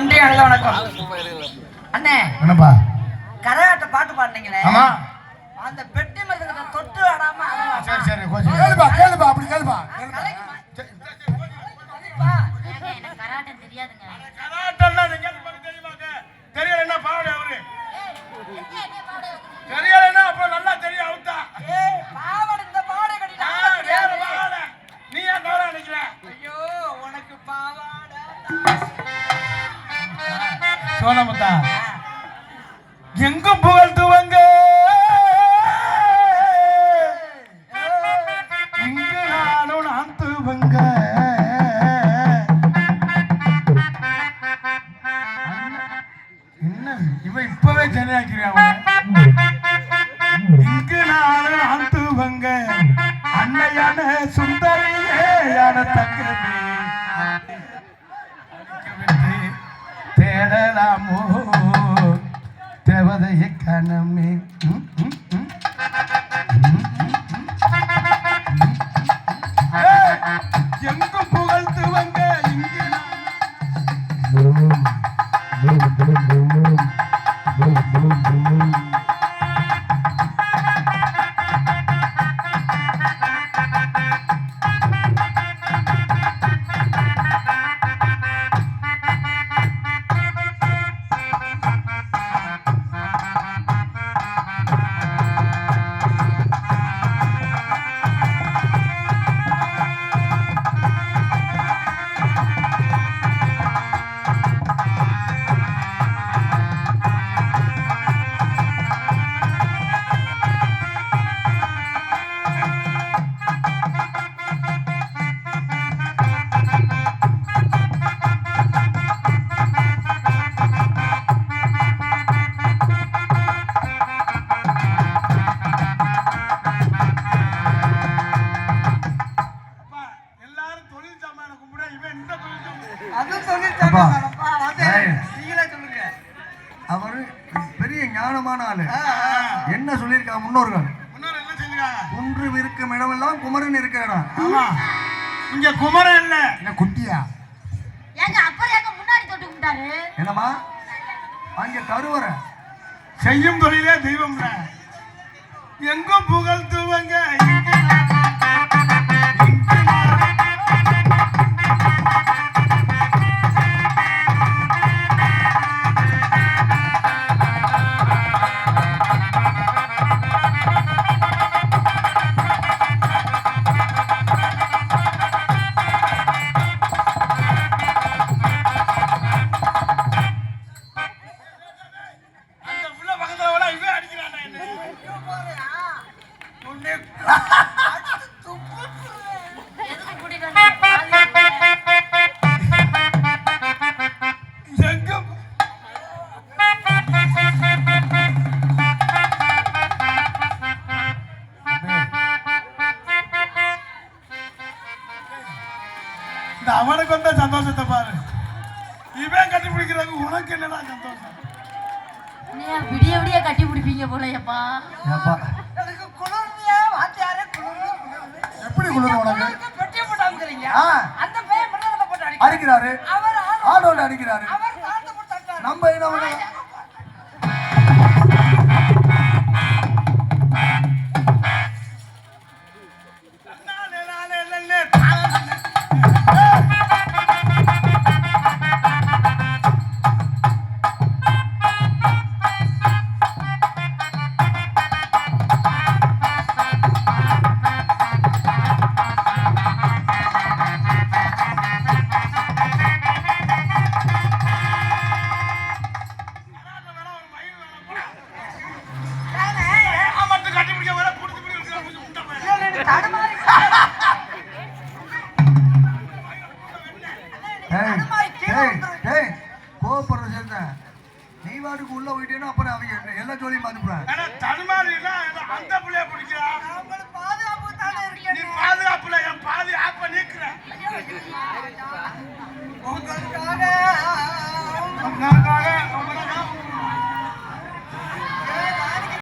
நன்றி நல்ல வணக்கம் அண்ணே என்னப்பா கரகாட்ட பாட்டு பாடுனீங்களே ஆமா அந்த பெட்டி மரத்துல தொட்டு ஆடாம. சரி சரி கொஞ்சம் கேளுப்பா கேளுப்பா அப்படி கேளுப்பா கராட்டம் தெரியாதுங்க எனக்கு தெரியுமாங்க? தெரியலைன்னா பாவடை அவரு. தெரியலைன்னா அப்புறம் நல்லா தெரியும் அவர்தா. ஏய், பாவாடை இந்த பாவாடை கட்டி. நீ ஏன் தவறா நினைக்கிற? ஐயோ உனக்கு பாவாடை சோனமுத்தா எங்கும் புகழ்த்துவங்க இங்கு நானும் நான் துவங்க. என்ன? இவன் இப்பவே சென்னையாக்கிறேன் இங்கு நானும் நான் துவங்க. அன்னையான சுந்தரியே யான தங்கமே தேடலாமோ? தேவதைய கணமே அவரு பெரிய ஞானமான ஆளு. என்ன சொல்லியிருக்காங்க முன்னோர்கள்? குன்று இருக்கும் இடமெல்லாம் குமரன் இருக்கிற இடம் ஆமா. இங்க குமரன் இல்ல. என்ன குட்டியா? ஏங்க அப்புறம் எங்க முன்னாடி தொட்டு கும்பிட்டாரு? என்னம்மா? அங்க கருவற. செய்யும் தொழிலே தெய்வம் எங்கும் புகழ்த்துவங்க இங்கு அவனுக்கு வந்த சந்தோஷத்தை பாரு. இவன் கட்டி பிடிக்கிறாங்க உனக்கு என்னடா சந்தோஷம். நீங்க விடிய விடிய கட்டி பிடிப்பீங்க போலயப்பா. ஏப்பா. எனக்கு குளிர்மையா வாத்தியாரே குளிர்ந்து எப்படி குளிரும் உனக்கு? உங்களுக்கு பெட்டி ஆ. அந்த பையன் மண்ணை போட்டு அடிக்கிறார் அடிக்கிறாரு. அவர் ஆள் ஆடோல அடிக்கிறாரு. அவர் போட்டு தட்டாரு. நம்ம என்ன பண்ணணும்? கோபப்படுறது என்ன நீ வாட்டுக்கு உள்ள போயிட்டேன்னா அப்புறம் அவங்க எல்லா ஜோலியும் பார்த்துப்பா தடுமாறி அந்த பிள்ளைய பிடிக்கிறான்